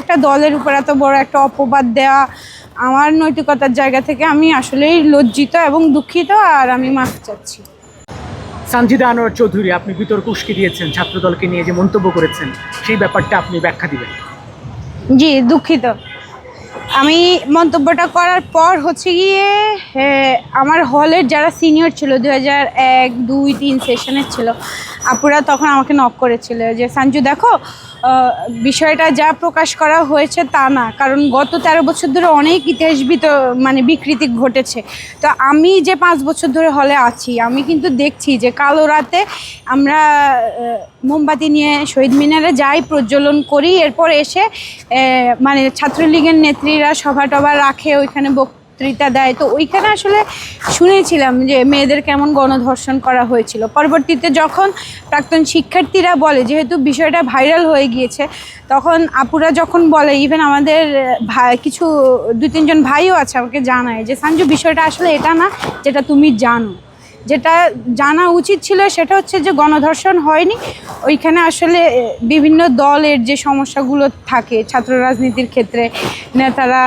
একটা দলের উপর এত বড় একটা অপবাদ দেওয়া আমার নৈতিকতার জায়গা থেকে আমি আসলেই লজ্জিত এবং দুঃখিত আর আমি মাফ চাচ্ছি। সানজিদা আনোয়ার চৌধুরী আপনি বিতর্ক উস্কে দিয়েছেন ছাত্রদলকে নিয়ে যে মন্তব্য করেছেন সেই ব্যাপারটা আপনি ব্যাখ্যা দিবেন। জি দুঃখিত। আমি মন্তব্যটা করার পর হচ্ছে গিয়ে আমার হলের যারা সিনিয়র ছিল দু হাজার এক দুই তিন সেশনের ছিল আপুরা তখন আমাকে নক করেছিল যে, সঞ্জু, দেখো বিষয়টা যা প্রকাশ করা হয়েছে তা না। কারণ গত তেরো বছর ধরে অনেক ইতিহাসবিত মানে বিকৃতি ঘটেছে। তো আমি যে পাঁচ বছর ধরে হলে আছি, আমি কিন্তু দেখছি যে, কালো রাতে আমরা মোমবাতি নিয়ে শহীদ মিনারে যাই, প্রজ্বলন করি, এরপর এসে মানে ছাত্রলীগের নেত্রীরা সভা টভা রাখে, ওইখানে বক্তৃতা দেয়। তো ওইখানে আসলে শুনেছিলাম যে মেয়েদের কেমন গণধর্ষণ করা হয়েছিল। পরবর্তীতে যখন প্রাক্তন শিক্ষার্থীরা বলে, যেহেতু বিষয়টা ভাইরাল হয়ে গিয়েছে, তখন আপুরা যখন বলে ইভেন আমাদের ভাই, কিছু দু তিনজন ভাইও আছে আমাকে জানায় যে সঞ্জু বিষয়টা আসলে এটা না, যেটা তুমি জানো। যেটা জানা উচিত ছিল সেটা হচ্ছে যে গণধর্ষণ হয়নি। ওইখানে আসলে বিভিন্ন দলের যে সমস্যাগুলো থাকে, ছাত্র রাজনীতির ক্ষেত্রে নেতারা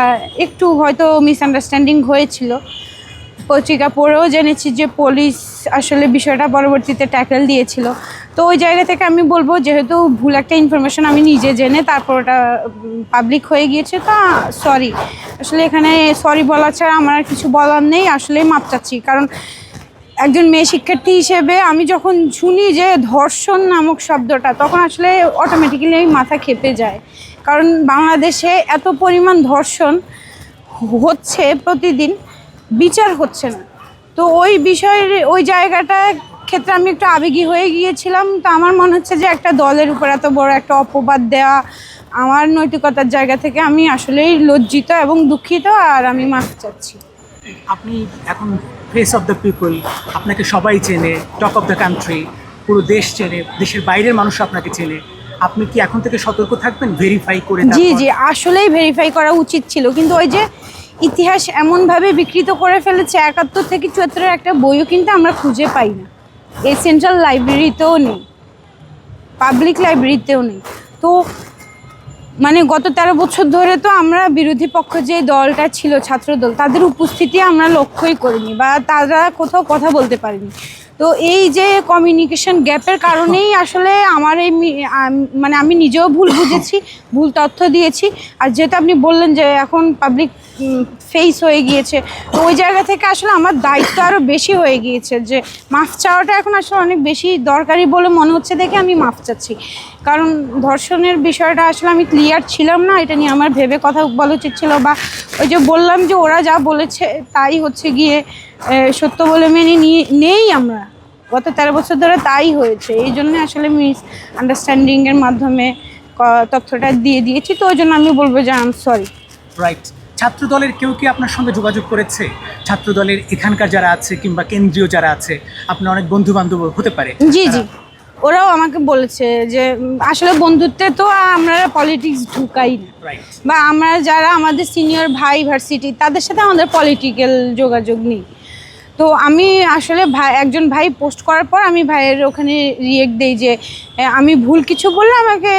একটু হয়তো মিসআন্ডারস্ট্যান্ডিং হয়েছিল। পত্রিকা পড়েও জেনেছি যে পুলিশ আসলে বিষয়টা পরবর্তীতে ট্যাকেল দিয়েছিল। তো ওই জায়গা থেকে আমি বলব, যেহেতু ভুল একটা ইনফরমেশন আমি নিজে জেনে তারপর ওটা পাবলিক হয়ে গিয়েছে, তা সরি আসলে এখানে সরি বলা ছাড়া আমার কিছু বলার নেই, আসলেই মাপ চাচ্ছি। কারণ একজন মেয়ে শিক্ষার্থী হিসেবে আমি যখন শুনি যে ধর্ষণ নামক শব্দটা, তখন আসলে অটোমেটিক্যালি মাথা খেপে যায় কারণ বাংলাদেশে এত পরিমাণ ধর্ষণ হচ্ছে প্রতিদিন, বিচার হচ্ছে না। তো ওই বিষয়ের, ওই জায়গাটা ক্ষেত্রে আমি একটু আবেগী হয়ে গিয়েছিলাম। তো আমার মনে হচ্ছে যে একটা দলের উপর এত বড় একটা অপবাদ দেওয়া আমার নৈতিকতার জায়গা থেকে আমি আসলেই লজ্জিত এবং দুঃখিত, আর আমি মাফ চাচ্ছি। আপনি এখন ফেস অফ দ্য পিপল আপনাকে সবাই চেনে টপ অফ দ্য কান্ট্রি পুরো দেশ চেনে দেশের বাইরের মানুষ আপনাকে চেনে। আপনি কি এখন থেকে সতর্ক থাকবেন? ভেরিফাই করে জি জি আসলেই ভেরিফাই করা উচিত ছিল। কিন্তু ওই যে ইতিহাস এমনভাবে বিকৃত করে ফেলেছে একাত্তর থেকে চুয়াত্তরের একটা বইও কিন্তু আমরা খুঁজে পাই না। এই সেন্ট্রাল লাইব্রেরিতেও নেই। পাবলিক লাইব্রেরিতেও নেই। তো মানে গত তেরো বছর ধরে তো আমরা বিরোধী পক্ষ যে দলটা ছিল, ছাত্রদল, তাদের উপস্থিতি আমরা লক্ষ্যই করিনি বা তারা কোথাও কথা বলতে পারিনি। তো এই যে কমিউনিকেশন গ্যাপের কারণেই আসলে আমার এই মানে আমি নিজেও ভুল বুঝেছি, ভুল তথ্য দিয়েছি। আর যেহেতু আপনি বললেন যে এখন পাবলিক ফেস হয়ে গিয়েছে। তো ওই জায়গা থেকে আসলে আমার দায়িত্ব আরও বেশি হয়ে গিয়েছে যে মাফ চাওয়াটা এখন আসলে অনেক বেশি দরকারি বলে মনে হচ্ছে দেখে আমি মাফ চাচ্ছি। কারণ ধর্ষণের বিষয়টা আসলে আমি ক্লিয়ার ছিলাম না, এটা নিয়ে আমার ভেবে কথা বলা উচিত ছিল বা ওই যে বললাম যে ওরা যা বলেছে তাই হচ্ছে গিয়ে সত্য বলে মেনে নিয়ে, নেই আমরা। গত তেরো বছর ধরে তাই হয়েছে। এই জন্য আসলে মিস আন্ডারস্ট্যান্ডিংয়ের মাধ্যমে তথ্যটা দিয়ে দিয়েছি। তো ওই জন্য আমি বলব যে আম সরি রাইট ছাত্র দলের কেউ কি আপনার সঙ্গে যোগাযোগ করেছে? ছাত্র দলের এখানকার যারা আছে কিংবা কেন্দ্রীয় যারা আছে আপনার অনেক বন্ধু বান্ধব হতে পারে। জি জি। ওরাও আমাকে বলেছে যে আসলে বন্ধুত্বে তো আমরা পলিটিক্স ঢুকাই না। বা আমরা যারা আমাদের সিনিয়র ভাই ভার্সিটি তাদের সাথে আমাদের পলিটিক্যাল যোগাযোগ নেই। তো আমি আসলে ভাই একজন ভাই পোস্ট করার পর আমি ভাইয়ের ওখানে রিয়েক্ট দেই যে আমি ভুল কিছু বললে আমাকে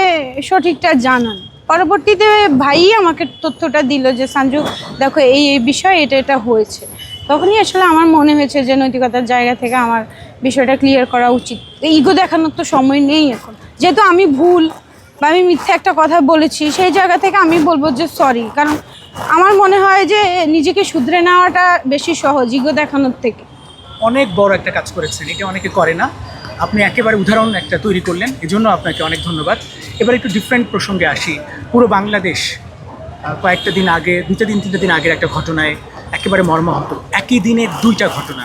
সঠিকটা জানান। পরবর্তীতে ভাই আমাকে তথ্যটা দিল যে, সঞ্জু, দেখো এই এই বিষয় এটা এটা হয়েছে। তখনই আসলে আমার মনে হয়েছে যে, নৈতিকতার জায়গা থেকে আমার বিষয়টা ক্লিয়ার করা উচিত। ইগো দেখানোর তো সময় নেই এখন। যেহেতু আমি ভুল বা আমি মিথ্যা একটা কথা বলেছি, সেই জায়গা থেকে আমি বলব যে, সরি। কারণ আমার মনে হয় যে, নিজেকে শুধরে নেওয়াটা বেশি সহজ ইগো দেখানোর থেকে। অনেক বড় একটা কাজ করেছেন, এটা অনেকে করে না। আপনি একেবারে উদাহরণ একটা তৈরি করলেন, এজন্য আপনাকে অনেক ধন্যবাদ। এবার একটু ডিফারেন্ট প্রসঙ্গে আসি। পুরো বাংলাদেশ কয়েকটা দিন আগে দুইটা দিন তিনটা দিন আগের একটা ঘটনায় একেবারে মর্মাহত। একই দিনে দুইটা ঘটনা।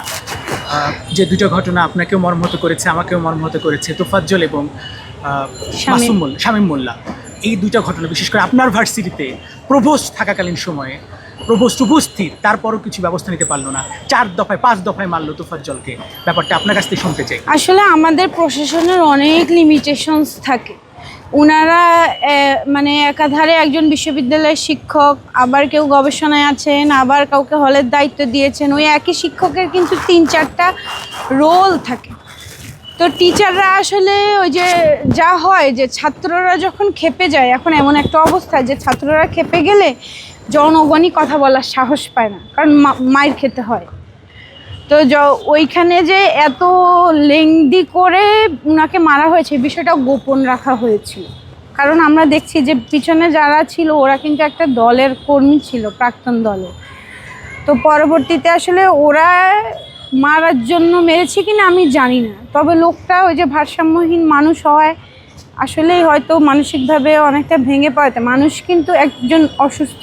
যে দুইটা ঘটনা আপনাকেও মর্মাহত করেছে আমাকেও মর্মাহত করেছে তোফাজ্জল এবং। মাসুম মোল্লা শামীম মোল্লা। এই দুইটা ঘটনা বিশেষ করে আপনার ভার্সিটিতে প্রভোস্ট থাকাকালীন সময়ে প্রভোস্ট উপস্থিত তারপরও কিছু ব্যবস্থা নিতে পারল না। চার দফায় পাঁচ দফায় মারলো তোফাজ্জলকে। ব্যাপারটা আপনার কাছ থেকে শুনতে চাই। আসলে আমাদের প্রশাসনের অনেক লিমিটেশনস থাকে। ওনারা মানে একাধারে একজন বিশ্ববিদ্যালয়ের শিক্ষক, আবার কেউ গবেষণায় আছেন, আবার কাউকে হলের দায়িত্ব দিয়েছেন, ওই একই শিক্ষকের কিন্তু তিন চারটা রোল থাকে। তো টিচাররা আসলে ওই যে যা হয় যে ছাত্ররা যখন খেপে যায়, এখন এমন একটা অবস্থা যে ছাত্ররা খেপে গেলে জনগণই কথা বলার সাহস পায় না, কারণ মায়ের খেতে হয়। তো ওইখানে যে এত লেংদি করে উনাকে মারা হয়েছে বিষয়টা গোপন রাখা হয়েছিল। কারণ আমরা দেখছি যে পিছনে যারা ছিল, ওরা কিন্তু একটা দলের কর্মী ছিল, প্রাক্তন দলের। তো পরবর্তীতে আসলে ওরা মারার জন্য মেরেছে কিনা আমি জানি না। তবে লোকটা ওই যে ভারসাম্যহীন মানুষ হয় আসলেই হয়তো মানসিকভাবে অনেকটা ভেঙে পড়াতে মানুষ কিন্তু একজন অসুস্থ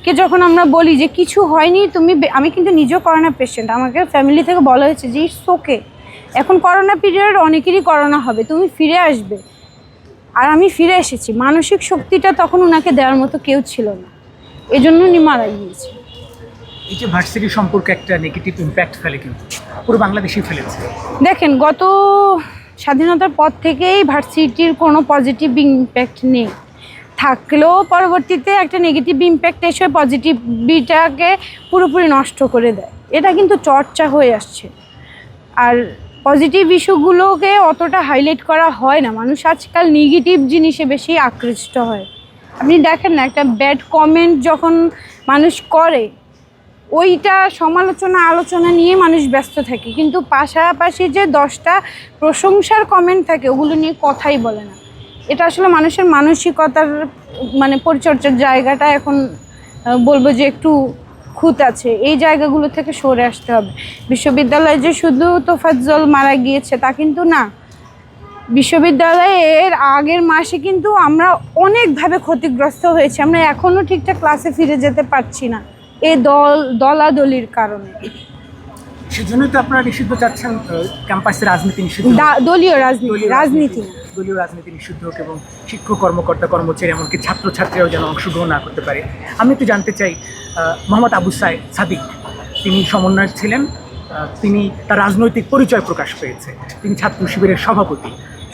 রোগীকে যখন আমরা বলি যে কিছু হয়নি তুমি আমি কিন্তু নিজেও করোনা পেশেন্ট আমাকে ফ্যামিলি থেকে বলা হয়েছে যে ইটস ওকে এখন করোনা পিরিয়ড অনেকেরই করোনা হবে। তুমি ফিরে আসবে। আর আমি ফিরে এসেছি। মানসিক শক্তিটা তখন ওনাকে দেওয়ার মতো কেউ ছিল না। এজন্য উনি মারা গিয়েছে। এই যে ভার্সিটি সম্পর্কে একটা নেগেটিভ ইম্প্যাক্ট ফেলে কিন্তু। পুরো বাংলাদেশই ফেলেছে। দেখেন গত স্বাধীনতার পর থেকেই ভার্সিটির কোনো পজিটিভ ইম্প্যাক্ট নেই। থাকলেও পরবর্তীতে একটা নেগেটিভ ইম্প্যাক্ট এসে পজিটিভিটাকে পুরোপুরি নষ্ট করে দেয়। এটা কিন্তু চর্চা হয়ে আসছে। আর পজিটিভ ইস্যুগুলোকে অতটা হাইলাইট করা হয় না। মানুষ আজকাল নেগেটিভ জিনিসে বেশি আকৃষ্ট হয়। আপনি দেখেন না, একটা ব্যাড কমেন্ট যখন মানুষ করে, ওইটা সমালোচনা, আলোচনা নিয়ে মানুষ ব্যস্ত থাকে। কিন্তু পাশাপাশি যে দশটা প্রশংসার কমেন্ট থাকে, ওগুলো নিয়ে কথাই বলে না। এটা আসলে মানুষের মানসিকতার মানে পরিচর্যার জায়গাটা এখন বলব যে একটু খুঁত আছে। এই জায়গাগুলো থেকে সরে আসতে হবে। বিশ্ববিদ্যালয়ে যে শুধু তোফাজ্জল মারা গিয়েছে তা কিন্তু না। বিশ্ববিদ্যালয়ের আগের মাসে কিন্তু আমরা অনেকভাবে ক্ষতিগ্রস্ত হয়েছি। আমরা এখনও ঠিকঠাক ক্লাসে ফিরে যেতে পারছি না। এই দল দলাদলির কারণে। সেজন্যই তো আপনারা নিষিদ্ধ চাচ্ছেন ক্যাম্পাসে রাজনীতি নিষিদ্ধ দা- দলীয় রাজনীতি রাজনীতি। না। দলীয় রাজনীতি নিষিদ্ধ হোক এবং শিক্ষক কর্মকর্তা কর্মচারী এমনকি ছাত্রছাত্রীরাও যেন অংশগ্রহণ না করতে পারে। আমি একটু জানতে চাই মোহাম্মদ আবু সাই সাদিক তিনি সমন্বয়ক ছিলেন তিনি তার রাজনৈতিক পরিচয় প্রকাশ পেয়েছে তিনি ছাত্র শিবিরের সভাপতি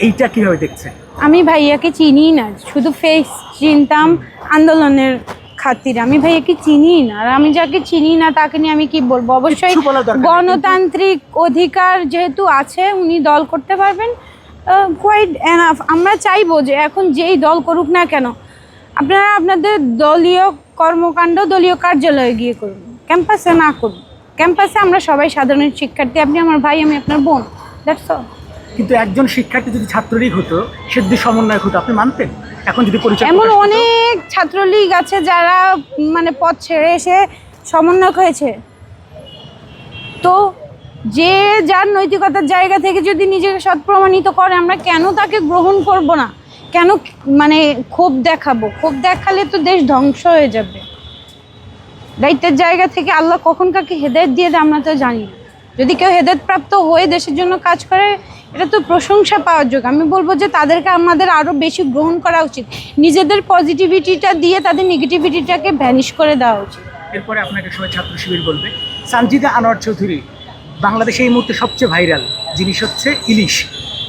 এইটা কীভাবে দেখছেন? আমি ভাইয়াকে চিনি না শুধু ফেস চিনতাম আন্দোলনের খাতিরে। আমি ভাইয়াকে চিনি না আর আমি যাকে চিনি না তাকে নিয়ে আমি কি বলব? অবশ্যই গণতান্ত্রিক অধিকার যেহেতু আছে উনি দল করতে পারবেন। কোয়াইট এনাফ আমরা চাইব যে এখন যেই দল করুক না কেন আপনারা আপনাদের দলীয় কর্মকাণ্ড দলীয় কার্যালয়ে গিয়ে করুন। ক্যাম্পাসে না করুন। ক্যাম্পাসে আমরা সবাই সাধারণ শিক্ষার্থী। আপনি আমার ভাই আমি আপনার বোন। দ্যাটস অল কিন্তু একজন শিক্ষার্থী যদি ছাত্রলীগ হতো সে যদি সমন্বয়ক হতো আপনি মানতেন? এখন যদি পরিচয় এমন অনেক ছাত্রলীগ আছে যারা মানে পথ ছেড়ে এসে সমন্বয়ক হয়েছে। তো যে যার নৈতিকতার জায়গা থেকে যদি নিজেকে সৎ প্রমাণিত করে, আমরা কেন তাকে গ্রহণ করব না? কেন মানে ক্ষোভ দেখাবো? ক্ষোভ দেখালে তো দেশ ধ্বংস হয়ে যাবে। দায়িত্বের জায়গা থেকে আল্লাহ কখন কাকে হেদায়ত দিয়ে দেয় আমরা তো জানি না। যদি কেউ হেদায়ত প্রাপ্ত হয়ে দেশের জন্য কাজ করে, এটা তো প্রশংসা পাওয়ার যোগ্য আমি বলব যে তাদেরকে আমাদের আরও বেশি গ্রহণ করা উচিত। নিজেদের পজিটিভিটিটা দিয়ে তাদের নেগেটিভিটিটাকে ভ্যানিশ করে দেওয়া উচিত। এরপরে আপনাকে সবাই ছাত্র শিবির বলবে। সানজিদা আনোয়ার চৌধুরী বাংলাদেশে এই মুহূর্তে সবচেয়ে ভাইরাল জিনিস হচ্ছে ইলিশ।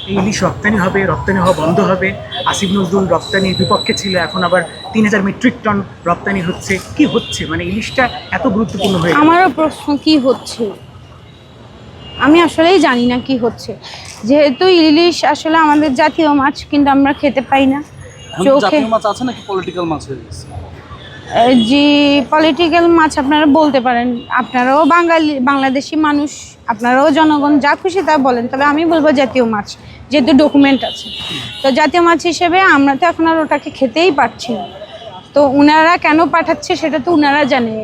এই ইলিশ রপ্তানি হবে রপ্তানি হওয়া বন্ধ হবে। আসিফ নজরুল রপ্তানির বিপক্ষে ছিল এখন আবার তিন হাজার মেট্রিক টন রপ্তানি হচ্ছে। কি হচ্ছে? মানে ইলিশটা এত গুরুত্বপূর্ণ হয়ে আমারও প্রশ্ন কি হচ্ছে? আমি আসলেই জানি না কি হচ্ছে। যেহেতু ইলিশ আসলে আমাদের জাতীয় মাছ কিন্তু আমরা খেতে পাই না। চোখে মাছ আছে নাকি পলিটিক্যাল মাছ হয়ে গেছে? যে পলিটিক্যাল মাছ আপনারা বলতে পারেন, আপনারাও বাঙালি, বাংলাদেশি মানুষ, আপনারাও জনগণ, যা খুশি তা বলেন, তবে আমি বলব জাতীয় মাছ, যেহেতু ডকুমেন্ট আছে। তো জাতীয় মাছ হিসেবে আমরা তো এখন আর ওটাকে খেতেই পারছি না। তো উনারা কেন পাঠাচ্ছে সেটা তো উনারা জানে।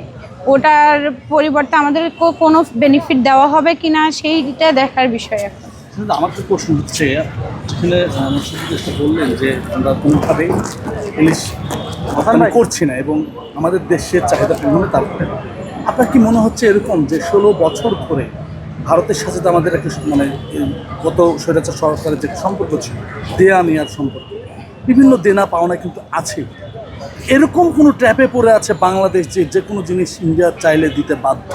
ওটার পরিবর্তে আমাদের কোনো বেনিফিট দেওয়া হবে কি না সেইটা দেখার বিষয় এখন। আমার তো প্রশ্ন হচ্ছে বললেন যে আমরা কোনোভাবেই রপ্তানি করছি না এবং আমাদের দেশের চাহিদা পূরণে তারপরে আপনার কি মনে হচ্ছে এরকম যে ষোলো বছর ধরে ভারতের সাথে তো আমাদের একটা মানে গত স্বৈরাচার সরকারের যে সম্পর্ক ছিল দেয়া নেওয়ার সম্পর্ক বিভিন্ন দেনা পাওনা কিন্তু আছে। এরকম কোনো ট্র্যাপে পড়ে আছে বাংলাদেশ যে যে কোনো জিনিস ইন্ডিয়া চাইলে দিতে বাধ্য?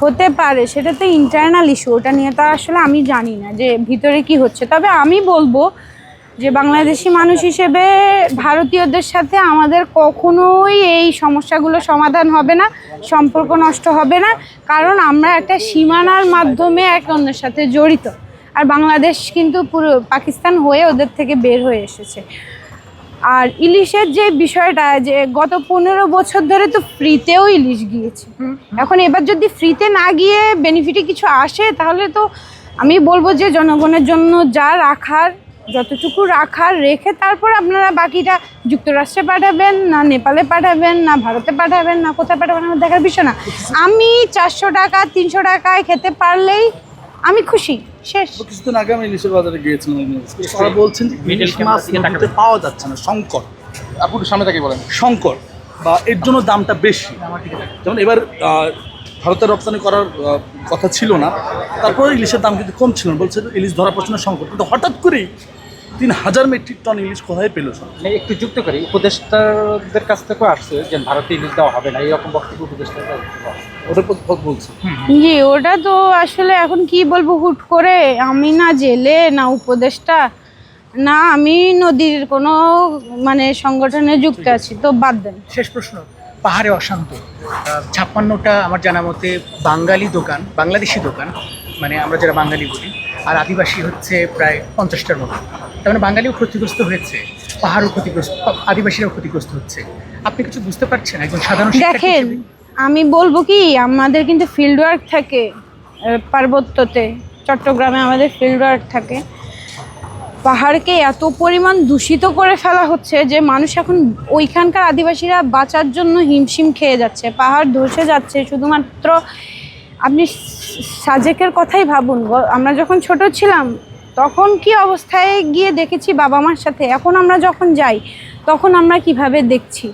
হতে পারে সেটা তো ইন্টারনাল ইস্যু ওটা নিয়ে তো আসলে আমি জানি না যে ভিতরে কি হচ্ছে। তবে আমি বলব যে বাংলাদেশি মানুষ হিসেবে ভারতীয়দের সাথে আমাদের কখনোই এই সমস্যাগুলো সমাধান হবে না, সম্পর্ক নষ্ট হবে না, কারণ আমরা একটা সীমানার মাধ্যমে এক অন্যের সাথে জড়িত। আর বাংলাদেশ কিন্তু পুরো পাকিস্তান হয়ে ওদের থেকে বের হয়ে এসেছে। আর ইলিশের যে বিষয়টা, যে গত পনেরো বছর ধরে তো ফ্রিতেও ইলিশ গিয়েছে। এখন এবার যদি ফ্রিতে না গিয়ে বেনিফিটে কিছু আসে, তাহলে তো আমি বলব যে জনগণের জন্য যা রাখার যতটুকু রাখার রেখে তারপর আপনারা বাকিটা যুক্তরাষ্ট্রে পাঠাবেন না নেপালে পাঠাবেন না ভারতে পাঠাবেন না কোথায় পাঠাবেন আমার দেখার বিষয় না। আমি চারশো টাকা তিনশো টাকায় খেতে পারলেই আমি খুশি শেষ। কিছুদিন আগে আমি ইলিশের বাজারে গিয়েছিলাম। তারা বলছেন ইলিশ মাছ পাওয়া যাচ্ছে না সংকট। আপু একটু সামনে থেকে বলেন। সংকট বা এর জন্য দামটা বেশি। যেমন এবার ভারতে রপ্তানি করার কথা ছিল না তারপরে ইলিশের দাম কিন্তু কম ছিল না। বলছে ইলিশ ধরা পড়ছে না সংকট। কিন্তু হঠাৎ করেই তিন হাজার মেট্রিক টন ইলিশ কোথায় পেল মানে একটু যুক্ত করি উপদেষ্টাদের কাছ থেকেও আসছে যে ভারতে ইলিশ দেওয়া হবে না এরকম বক্তব্য উপদেষ্টা ওটা বলছে। জি ওটা তো আসলে এখন কি বলব হুট করে আমি না জেলে না উপদেষ্টা না আমি নদীর কোনো মানে সংগঠনে যুক্ত আছি। তো বাদ দেন। শেষ প্রশ্ন পাহাড়ে অশান্ত ছাপ্পান্নটা আমার জানা মতে বাঙালি দোকান বাংলাদেশি দোকান মানে আমরা যারা বাঙালি বলি, আর আদিবাসী হচ্ছে প্রায় পঞ্চাশটার মতো। তার মানে বাঙালিও ক্ষতিগ্রস্ত হয়েছে, পাহাড়ও ক্ষতিগ্রস্ত, আদিবাসীরাও ক্ষতিগ্রস্ত হচ্ছে। আপনি কিছু বুঝতে পারছেন একজন সাধারণ দেখেন, আমি বলব কি, আমাদের কিন্তু ফিল্ড ওয়ার্ক থাকে পার্বত্যতে, চট্টগ্রামে আমাদের ফিল্ড ওয়ার্ক থাকে। পাহাড়কে এত পরিমাণ দূষিত করে ফেলা হচ্ছে যে মানুষ এখন ওইখানকার আদিবাসীরা বাঁচার জন্য হিমশিম খেয়ে যাচ্ছে, পাহাড় ধসে যাচ্ছে, শুধুমাত্র আপনি সাজেকের কথাই ভাবুন। আমরা যখন ছোট ছিলাম, তখন কি অবস্থায় গিয়ে দেখেছি বাবা মার সাথে? এখন আমরা যখন যাই, তখন আমরা কীভাবে দেখছি?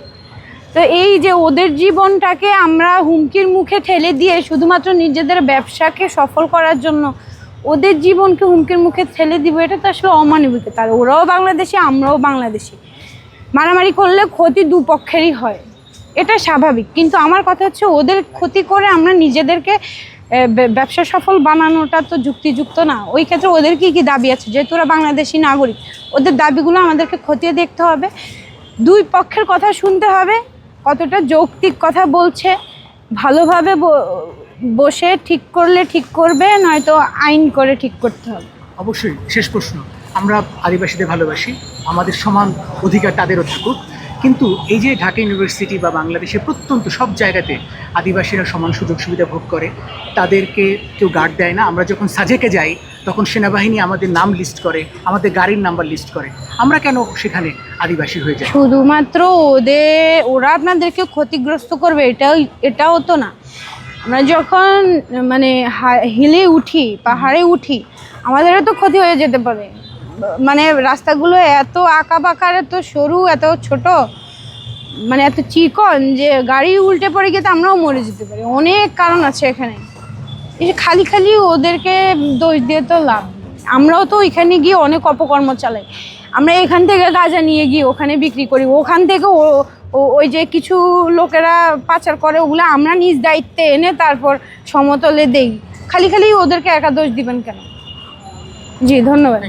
তো এই যে ওদের জীবনটাকে আমরা হুমকির মুখে ঠেলে দিয়ে শুধুমাত্র নিজেদের ব্যবসাকে সফল করার জন্য ওদের জীবনকে হুমকির মুখে ঠেলে দিব, এটা তো আসলে অমানবিকতা। ওরাও বাংলাদেশি, আমরাও বাংলাদেশি। মারামারি করলে ক্ষতি দুপক্ষেরই হয়। এটা স্বাভাবিক। কিন্তু আমার কথা হচ্ছে ওদের ক্ষতি করে আমরা নিজেদেরকে ব্যবসা সফল বানানোটা তো যুক্তিযুক্ত না। ওই ক্ষেত্রে ওদের কি কি দাবি আছে? যেহেতু ওরা বাংলাদেশি নাগরিক, ওদের দাবিগুলো আমাদেরকে খতিয়ে দেখতে হবে। দুই পক্ষের কথা শুনতে হবে, কতটা যৌক্তিক কথা বলছে। ভালোভাবে বসে ঠিক করলে ঠিক করবে, নয়তো আইন করে ঠিক করতে হবে। অবশ্যই, শেষ প্রশ্ন। আমরা আদিবাসীদের ভালোবাসি, আমাদের সমান অধিকার তাদেরও থাকুক। কিন্তু এই যে ঢাকা ইউনিভার্সিটি বা বাংলাদেশের প্রত্যন্ত সব জায়গাতে আদিবাসীরা সমান সুযোগ সুবিধা ভোগ করে, তাদেরকে কেউ গার্ড দেয় না। আমরা যখন সাজেকে যাই, তখন সেনাবাহিনী আমাদের নাম লিস্ট করে, আমাদের গাড়ির নাম্বার লিস্ট করে। আমরা কেন সেখানে আদিবাসী হয়ে যাই? শুধুমাত্র ওদের, ওরা আপনাদেরকে ক্ষতিগ্রস্ত করবে, এটাও এটাও তো না। আমরা যখন মানে হিলে উঠি, পাহাড়ে উঠি, আমাদেরও তো ক্ষতি হয়ে যেতে পারে। মানে রাস্তাগুলো এত আঁকা বাঁকার এত সরু, এত ছোট মানে এত চিকন যে গাড়ি উল্টে পড়ে গিয়ে তো আমরাও মরে যেতে পারি। অনেক কারণ আছে এখানে। এই খালি খালি ওদেরকে দোষ দিয়ে তো লাভ আমরাও তো ওইখানে গিয়ে অনেক অপকর্ম চালাই। আমরা এখান থেকে গাঁজা নিয়ে গিয়ে ওখানে বিক্রি করি। ওখান থেকে ওই যে কিছু লোকেরা পাচার করে, ওগুলো আমরা নিজ দায়িত্বে এনে তারপর সমতলে দেই। খালি খালি ওদেরকে একা দোষ দিবেন কেন? জি, ধন্যবাদ।